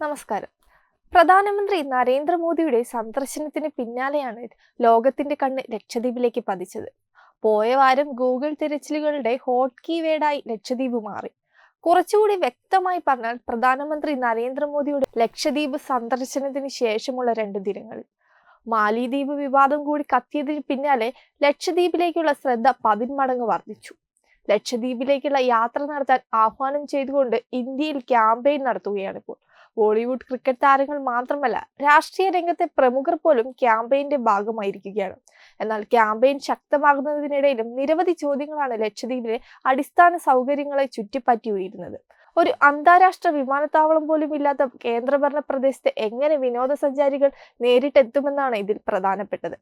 നമസ്കാരം. പ്രധാനമന്ത്രി നരേന്ദ്രമോദിയുടെ സന്ദർശനത്തിന് പിന്നാലെയാണ് ലോകത്തിന്റെ കണ്ണ് ലക്ഷദ്വീപിലേക്ക് പതിച്ചത്. പോയ വാരം ഗൂഗിൾ തിരച്ചിലുകളുടെ ഹോട്ട് കീ വേർഡായി ലക്ഷദ്വീപ് മാറി. കുറച്ചുകൂടി വ്യക്തമായി പറഞ്ഞാൽ പ്രധാനമന്ത്രി നരേന്ദ്രമോദിയുടെ ലക്ഷദ്വീപ് സന്ദർശനത്തിന് ശേഷമുള്ള രണ്ട് ദിനങ്ങൾ. മാലിദ്വീപ് വിവാദം കൂടി കത്തിയതിന് പിന്നാലെ ലക്ഷദ്വീപിലേക്കുള്ള ശ്രദ്ധ പതിന്മടങ്ങ് വർദ്ധിച്ചു. ലക്ഷദ്വീപിലേക്കുള്ള യാത്ര നടത്താൻ ആഹ്വാനം ചെയ്തുകൊണ്ട് ഇന്ത്യയിൽ ക്യാമ്പയിൻ നടത്തുകയാണ് ഇപ്പോൾ ബോളിവുഡ് ക്രിക്കറ്റ് താരങ്ങൾ മാത്രമല്ല രാഷ്ട്രീയ രംഗത്തെ പ്രമുഖർ പോലും ക്യാമ്പയിന്റെ ഭാഗമായിരിക്കുകയാണ്. എന്നാൽ ക്യാമ്പയിൻ ശക്തമാകുന്നതിനിടയിലും നിരവധി ചോദ്യങ്ങളാണ് ലക്ഷദ്വീപിലെ അടിസ്ഥാന സൗകര്യങ്ങളെ ചുറ്റിപ്പറ്റി ഉയരുന്നത് ഒരു അന്താരാഷ്ട്ര വിമാനത്താവളം പോലും ഇല്ലാത്ത കേന്ദ്രഭരണ പ്രദേശത്ത് എങ്ങനെ വിനോദസഞ്ചാരികൾ നേരിട്ടെത്തുമെന്നാണ് ഇതിൽ പ്രധാനപ്പെട്ടത്.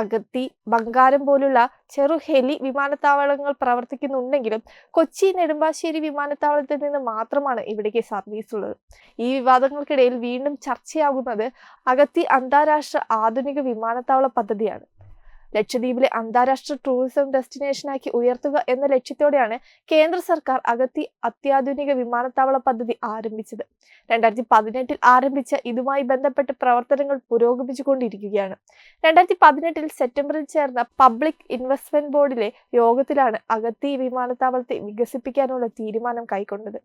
അഗത്തി ബംഗാരം പോലുള്ള ചെറു ഹെലി വിമാനത്താവളങ്ങൾ പ്രവർത്തിക്കുന്നുണ്ടെങ്കിലും കൊച്ചി നെടുമ്പാശ്ശേരി വിമാനത്താവളത്തിൽ നിന്ന് മാത്രമാണ് ഇവിടേക്ക് സർവീസ് ഉള്ളത്. ഈ വിവാദങ്ങൾക്കിടയിൽ വീണ്ടും ചർച്ചയാകുന്നത് അഗത്തി അന്താരാഷ്ട്ര ആധുനിക വിമാനത്താവള പദ്ധതിയാണ്. ലക്ഷദ്വീപിലെ അന്താരാഷ്ട്ര ടൂറിസം ഡെസ്റ്റിനേഷനാക്കി ഉയർത്തുക എന്ന ലക്ഷ്യത്തോടെയാണ് കേന്ദ്ര സർക്കാർ അഗത്തി അത്യാധുനിക വിമാനത്താവള പദ്ധതി ആരംഭിച്ചത്. രണ്ടായിരത്തി പതിനെട്ടിൽ ആരംഭിച്ച ഇതുമായി ബന്ധപ്പെട്ട പ്രവർത്തനങ്ങൾ പുരോഗമിച്ചുകൊണ്ടിരിക്കുകയാണ്. രണ്ടായിരത്തി പതിനെട്ടിൽ സെപ്റ്റംബറിൽ ചേർന്ന പബ്ലിക് ഇൻവെസ്റ്റ്മെന്റ് ബോർഡിലെ യോഗത്തിലാണ് അഗത്തി വിമാനത്താവളത്തെ വികസിപ്പിക്കാനുള്ള തീരുമാനം കൈക്കൊണ്ടത്.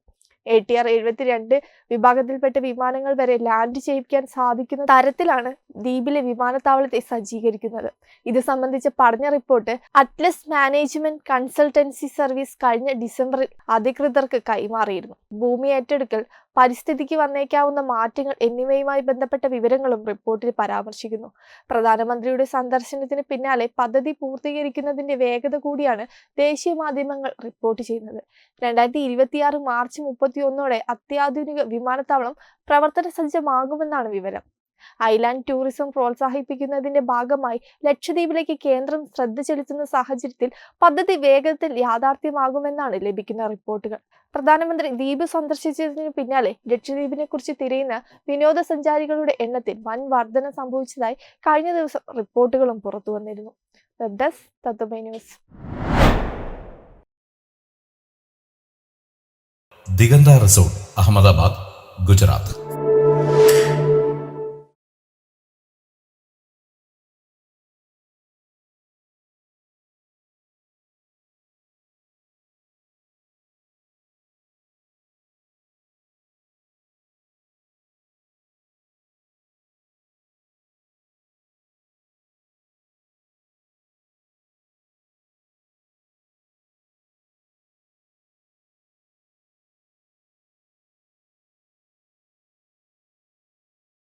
എ ടി ആർ എഴുപത്തിരണ്ട് വിഭാഗത്തിൽപ്പെട്ട വിമാനങ്ങൾ വരെ ലാൻഡ് ചെയ്യിപ്പിക്കാൻ സാധിക്കുന്ന തരത്തിലാണ് ദ്വീപിലെ വിമാനത്താവളത്തെ സജ്ജീകരിക്കുന്നത്. ഇത് സംബന്ധിച്ച പഠന report Atlas management consultancy service കഴിഞ്ഞ ഡിസംബറിൽ അധികൃതർക്ക് കൈമാറിയിരുന്നു. ഭൂമി ഏറ്റെടുക്കൽ പരിസ്ഥിതിക്ക് വന്നേക്കാവുന്ന മാറ്റങ്ങൾ എന്നിവയുമായി ബന്ധപ്പെട്ട വിവരങ്ങളും റിപ്പോർട്ടിൽ പരാമർശിക്കുന്നു. പ്രധാനമന്ത്രിയുടെ സന്ദർശനത്തിന് പിന്നാലെ പദ്ധതി പൂർത്തീകരിക്കുന്നതിന്റെ വേഗത കൂടിയാണ് ദേശീയ മാധ്യമങ്ങൾ റിപ്പോർട്ട് ചെയ്യുന്നത്. രണ്ടായിരത്തി ഇരുപത്തിയാറ് മാർച്ച് മുപ്പത്തി ഒന്നോടെ അത്യാധുനിക വിമാനത്താവളം പ്രവർത്തന സജ്ജമാകുമെന്നാണ് വിവരം. ഐലാൻഡ് ടൂറിസം പ്രോത്സാഹിപ്പിക്കുന്നതിന്റെ ഭാഗമായി ലക്ഷദ്വീപിലേക്ക് കേന്ദ്രം ശ്രദ്ധ ചെലുത്തുന്ന സാഹചര്യത്തിൽ പദ്ധതി വേഗത്തിൽ യാഥാർത്ഥ്യമാകുമെന്നാണ് ലഭിക്കുന്ന റിപ്പോർട്ടുകൾ. പ്രധാനമന്ത്രി ദ്വീപ് സന്ദർശിച്ചതിന് പിന്നാലെ ലക്ഷദ്വീപിനെ കുറിച്ച് തിരയുന്ന വിനോദസഞ്ചാരികളുടെ എണ്ണത്തിൽ വൻ വർധന സംഭവിച്ചതായി കഴിഞ്ഞ ദിവസം റിപ്പോർട്ടുകളും പുറത്തു വന്നിരുന്നു. ന്യൂസ്. ദിഗന്ത റിസോർട്ട് അഹമ്മദാബാദ് ഗുജറാത്ത്.